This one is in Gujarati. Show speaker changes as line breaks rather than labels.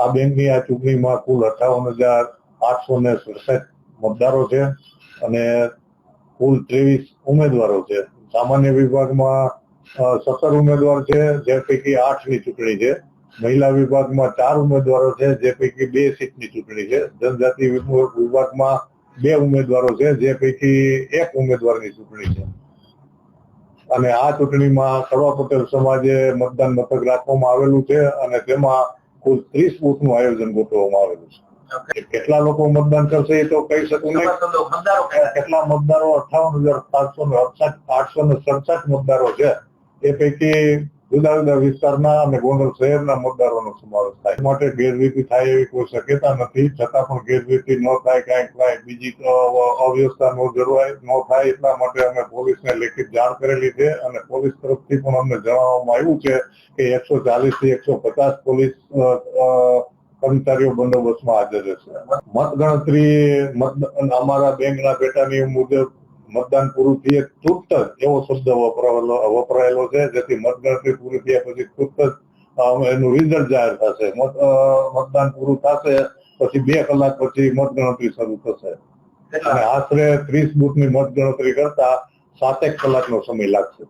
આ બેંકની આ ચૂંટણીમાં કુલ અઠાવન હજાર આઠસો ને સડસઠ મતદારો છે અને કુલ ત્રેવીસ ઉમેદવારો છે. સામાન્ય વિભાગમાં સત્તર ઉમેદવાર છે, જે પૈકી આઠની ચૂંટણી છે. મહિલા વિભાગમાં ચાર ઉમેદવારો છે, જે પૈકી બે સીટની ચૂંટણી છે. જનજાતિ વિભાગ- વિભાગમાં બે ઉમેદવારો છે, જે પૈકી એક ઉમેદવારની ચૂંટણી છે. અને આ ચૂંટણીમાં સર્વ પટેલ સમાજે મતદાન મથક રાખવામાં આવેલું છે અને તેમાં કુલ ત્રીસ બૂથનું આયોજન ગોઠવવામાં આવેલું છે કેટલા લોકો મતદાન કરશે એ તો કહી શકું નહીં
મતદારો કેટલા?
કેટલા મતદારો અઠાવન હજાર સાતસો ને અડસઠ આઠસો ને સડસઠ મતદારો છે એ પૈકી જુદા જુદા વિસ્તારના અને ગોંડલ શહેરના મતદારોનો સમાવેશ થાય. માટે ગેરરીતિ થાય એવી કોઈ શક્યતા નથી. છતાં પણ ગેરરીતિ ન થાય કાંઈક થાય, બીજી અવ્યવસ્થા ન જળવાય, ન થાય એટલા માટે અમે પોલીસને લેખિત જાણ કરેલી છે અને પોલીસ તરફથી પણ અમને જણાવવામાં આવ્યું છે કે એકસો ચાલીસથી એકસો પચાસ પોલીસ કર્મચારીઓ બંદોબસ્તમાં હાજર રહેશે. મતગણતરી મત, અમારા બેંકના પેટાની મુજબ મતદાન પૂરું થયે તુરત જ એવો શબ્દ વપરાયેલો વપરાયેલો છે જેથી મતગણતરી પૂરી થયા પછી તુરત જ એનું રિઝલ્ટ જાહેર થશે. મતદાન પૂરું થશે પછી બે કલાક પછી મતગણતરી શરૂ થશે. અને આશરે ત્રીસ બુથની મતગણતરી કરતા સાતેક કલાકનો સમય લાગશે.